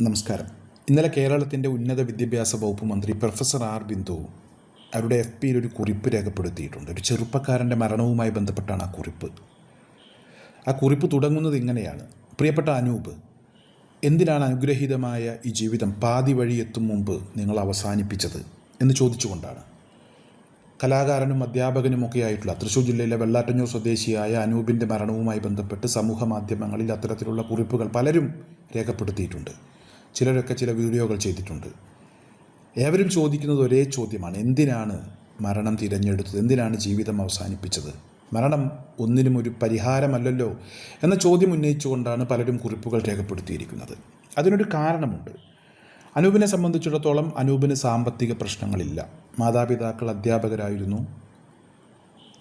നമസ്കാരം. ഇന്നലെ കേരളത്തിന്റെ ഉന്നത വിദ്യാഭ്യാസ വകുപ്പ് മന്ത്രി പ്രൊഫസർ ആർ ബിന്ദു അവരുടെ എഫ് പിയിൽ ഒരു കുറിപ്പ് രേഖപ്പെടുത്തിയിട്ടുണ്ട്. ഒരു ചെറുപ്പക്കാരന്റെ മരണവുമായി ബന്ധപ്പെട്ടാണ് ആ കുറിപ്പ്. ആ കുറിപ്പ് തുടങ്ങുന്നത് ഇങ്ങനെയാണ്. പ്രിയപ്പെട്ട അനൂപ് എന്തിനാണ് അനുഗ്രഹീതമായ ഈ ജീവിതം പാതി വഴി എത്തും മുമ്പ് നിങ്ങൾ അവസാനിപ്പിച്ചത് എന്ന് ചോദിച്ചുകൊണ്ടാണ്. കലാകാരനും അധ്യാപകനുമൊക്കെ ആയിട്ടുള്ള തൃശ്ശൂർ ജില്ലയിലെ വെള്ളാറ്റഞ്ഞൂർ സ്വദേശിയായ അനൂപിന്റെ മരണവുമായി ബന്ധപ്പെട്ട് സമൂഹ മാധ്യമങ്ങളിൽ അത്തരത്തിലുള്ള കുറിപ്പുകൾ പലരും രേഖപ്പെടുത്തിയിട്ടുണ്ട്. ചിലരൊക്കെ ചില വീഡിയോകൾ ചെയ്തിട്ടുണ്ട്. ഏവരും ചോദിക്കുന്നത് ഒരേ ചോദ്യമാണ്. എന്തിനാണ് മരണം തിരഞ്ഞെടുത്തത്? എന്തിനാണ് ജീവിതം അവസാനിപ്പിച്ചത്? മരണം ഒന്നിനും ഒരു പരിഹാരമല്ലല്ലോ എന്ന ചോദ്യം ഉന്നയിച്ചുകൊണ്ടാണ് പലരും കുറിപ്പുകൾ രേഖപ്പെടുത്തിയിരിക്കുന്നത്. അതിനൊരു കാരണമുണ്ട്. അനൂപിനെ സംബന്ധിച്ചിടത്തോളം അനൂപിന് സാമ്പത്തിക പ്രശ്നങ്ങളില്ല. മാതാപിതാക്കൾ അധ്യാപകരായിരുന്നു.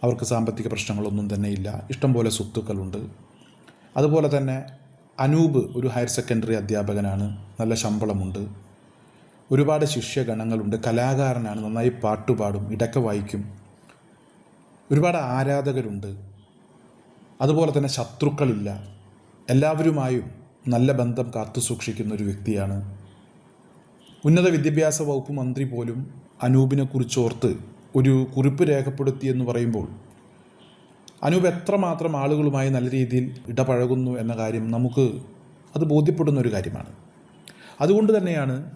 അവർക്ക് സാമ്പത്തിക പ്രശ്നങ്ങളൊന്നും തന്നെ ഇല്ല ഇഷ്ടംപോലെ സ്വത്തുക്കളുണ്ട്. അതുപോലെ തന്നെ അനൂപ് ഒരു ഹയർ സെക്കൻഡറി അധ്യാപകനാണ്. നല്ല ശമ്പളമുണ്ട്. ഒരുപാട് ശിഷ്യഗണങ്ങളുണ്ട്. കലാകാരനാണ്. നന്നായി പാട്ടുപാടും. ഇടയ്ക്ക് വായിക്കും. ഒരുപാട് ആരാധകരുണ്ട്. അതുപോലെ തന്നെ ശത്രുക്കളില്ല. എല്ലാവരുമായും നല്ല ബന്ധം കാത്തു സൂക്ഷിക്കുന്ന ഒരു വ്യക്തിയാണ്. ഉന്നത വിദ്യാഭ്യാസ വകുപ്പ് മന്ത്രി പോലും അനൂപിനെ കുറിച്ചോർത്ത് ഒരു കുറിപ്പ് രേഖപ്പെടുത്തി എന്ന് പറയുമ്പോൾ അനൂപ് എത്രമാത്രം ആളുകളുമായി നല്ല രീതിയിൽ ഇടപഴകുന്നു എന്ന കാര്യം നമുക്ക് അത് ബോധ്യപ്പെടുന്ന ഒരു കാര്യമാണ്. അതുകൊണ്ട് തന്നെയാണ്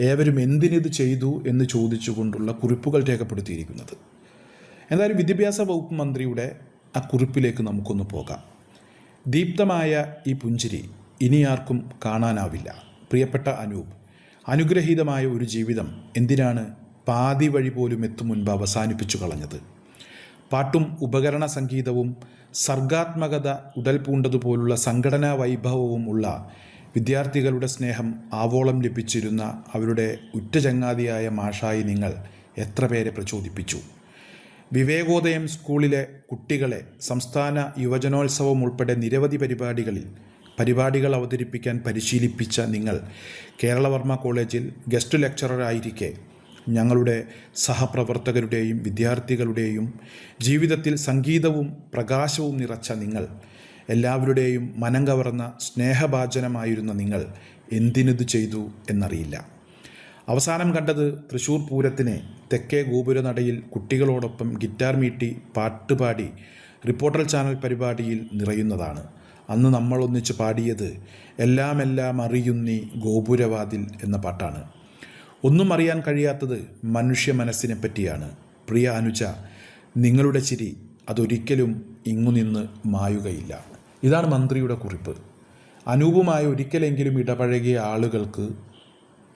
ഏവരും എന്തിനിത് ചെയ്തു എന്ന് ചോദിച്ചുകൊണ്ടുള്ള കുറിപ്പുകൾ രേഖപ്പെടുത്തിയിരിക്കുന്നത്. എന്തായാലും വിദ്യാഭ്യാസ വകുപ്പ് മന്ത്രിയുടെ ആ കുറിപ്പിലേക്ക് നമുക്കൊന്ന് പോകാം. ദീപ്തമായ ഈ പുഞ്ചിരി ഇനി ആർക്കും കാണാനാവില്ല. പ്രിയപ്പെട്ട അനൂപ് അനുഗ്രഹീതമായ ഒരു ജീവിതം എന്തിനാണ് പാതി വഴി പോലും എത്തും മുൻപ് അവസാനിപ്പിച്ചു കളഞ്ഞത്? പാട്ടും ഉപകരണ സംഗീതവും സർഗാത്മകത ഉടൽപൂണ്ടതുപോലുള്ള സംഘടനാ വൈഭവവും ഉള്ള വിദ്യാർത്ഥികളുടെ സ്നേഹം ആവോളം ലഭിച്ചിരുന്ന അവരുടെ ഉറ്റചങ്ങാതിയായ മാഷായി നിങ്ങൾ എത്ര പേരെ പ്രചോദിപ്പിച്ചു? വിവേകോദയം സ്കൂളിലെ കുട്ടികളെ സംസ്ഥാന യുവജനോത്സവം ഉൾപ്പെടെ നിരവധി പരിപാടികളിൽ പരിപാടികൾ അവതരിപ്പിക്കാൻ പരിശീലിപ്പിച്ച നിങ്ങൾ കേരളവർമ്മ കോളേജിൽ ഗസ്റ്റ് ലെക്ചററായിരിക്കെ ഞങ്ങളുടെ സഹപ്രവർത്തകരുടെയും വിദ്യാർത്ഥികളുടെയും ജീവിതത്തിൽ സംഗീതവും പ്രകാശവും നിറച്ച നിങ്ങൾ എല്ലാവരുടെയും മനം കവർന്ന സ്നേഹഭാചനമായിരുന്ന നിങ്ങൾ എന്തിനിത് ചെയ്തു എന്നറിയില്ല. അവസാനം കണ്ടത് തൃശൂർ പൂരത്തിനെ തെക്കേ ഗോപുരനടയിൽ കുട്ടികളോടൊപ്പം ഗിറ്റാർ മീട്ടി പാട്ടുപാടി റിപ്പോർട്ടർ ചാനൽ പരിപാടിയിൽ നിറയുന്നതാണ്. അന്ന് നമ്മളൊന്നിച്ച് പാടിയത് എല്ലാമെല്ലാം എല്ലാം അറിയുന്നീ ഗോപുരവാതിൽ എന്ന പാട്ടാണ്. ഒന്നും അറിയാൻ കഴിയാത്തത് മനുഷ്യ മനസ്സിനെ പറ്റിയാണ്. പ്രിയ അനുജ നിങ്ങളുടെ ചിരി അതൊരിക്കലും ഇങ്ങു നിന്ന് മായുകയില്ല. ഇതാണ് മന്ത്രിയുടെ കുറിപ്പ്. അനൂപുമായി ഒരിക്കലെങ്കിലും ഇടപഴകിയ ആളുകൾക്ക്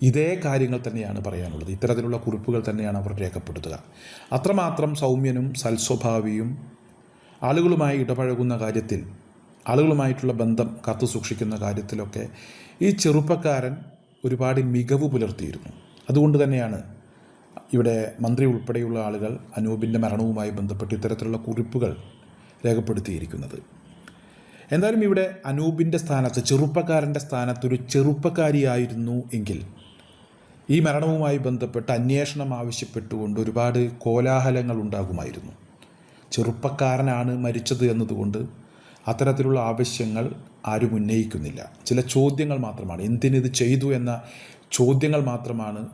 ഇതേ കാര്യങ്ങൾ തന്നെയാണ് പറയാനുള്ളത്. ഇത്തരത്തിലുള്ള കുറിപ്പുകൾ തന്നെയാണ് അവർ രേഖപ്പെടുത്തുക. അത്രമാത്രം സൗമ്യനും സൽസ്വഭാവിയും ആളുകളുമായി ഇടപഴകുന്ന കാര്യത്തിൽ ആളുകളുമായിട്ടുള്ള ബന്ധം കാത്തു സൂക്ഷിക്കുന്ന കാര്യത്തിലൊക്കെ ഈ ചെറുപ്പക്കാരൻ ഒരുപാട് മികവ് പുലർത്തിയിരുന്നു. അതുകൊണ്ട് തന്നെയാണ് ഇവിടെ മന്ത്രി ഉൾപ്പെടെയുള്ള ആളുകൾ അനൂപിന്റെ മരണവുമായി ബന്ധപ്പെട്ട് ഇത്തരത്തിലുള്ള കുറിപ്പുകൾ രേഖപ്പെടുത്തിയിരിക്കുന്നത്. എന്തായാലും ഇവിടെ അനൂപിന്റെ സ്ഥാനത്ത് ചെറുപ്പക്കാരന്റെ സ്ഥാനത്ത് ഒരു ചെറുപ്പക്കാരിയായിരുന്നു എങ്കിൽ ഈ മരണവുമായി ബന്ധപ്പെട്ട് അന്വേഷണം ആവശ്യപ്പെട്ടുകൊണ്ട് ഒരുപാട് കോലാഹലങ്ങൾ ഉണ്ടാകുമായിരുന്നു. ചെറുപ്പക്കാരനാണ് മരിച്ചത് എന്നതുകൊണ്ട് അത്തരത്തിലുള്ള ആവശ്യങ്ങൾ ആരും ഉന്നയിക്കുന്നില്ല. ചില ചോദ്യങ്ങൾ മാത്രമാണ്. എന്തിനിത് ചെയ്തു എന്ന ചോദ്യങ്ങൾ മാത്രമാണ്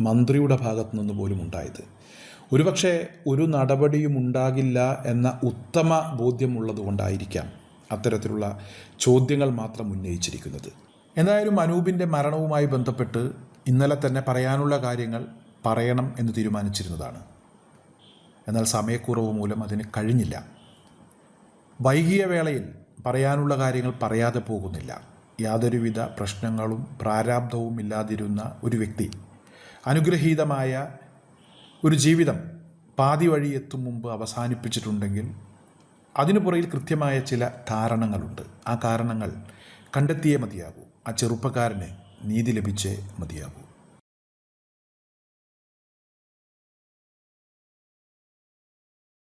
മന്ത്രിയുടെ ഭാഗത്തു നിന്ന് പോലും ഉണ്ടായത്. ഒരുപക്ഷെ ഒരു നടപടിയും ഉണ്ടാകില്ല എന്ന ഉത്തമ ബോധ്യമുള്ളത് കൊണ്ടായിരിക്കാം അത്തരത്തിലുള്ള ചോദ്യങ്ങൾ മാത്രം ഉന്നയിച്ചിരിക്കുന്നത്. എന്തായാലും അനൂപിന്റെ മരണവുമായി ബന്ധപ്പെട്ട് ഇന്നലെ തന്നെ പറയാനുള്ള കാര്യങ്ങൾ പറയണം എന്ന് തീരുമാനിച്ചിരുന്നതാണ്. എന്നാൽ സമയക്കുറവ് മൂലം അതിന് കഴിഞ്ഞില്ല. വൈകിയ വേളയിൽ പറയാനുള്ള കാര്യങ്ങൾ പറയാതെ പോകുന്നില്ല. യാതൊരുവിധ പ്രശ്നങ്ങളും പ്രാരാബ്ധവും ഇല്ലാതിരുന്ന ഒരു വ്യക്തി. അനുഗ്രഹീതമായ ഒരു ജീവിതം പാതി വഴി എത്തും മുമ്പ് അവസാനിപ്പിച്ചിട്ടുണ്ടെങ്കിൽ അതിനു പുറയിൽ കൃത്യമായ ചില കാരണങ്ങളുണ്ട് ആ കാരണങ്ങൾ കണ്ടെത്തിയേ മതിയാകൂ. ആ ചെറുപ്പക്കാരന് നീതി ലഭിച്ചേ മതിയാകൂ.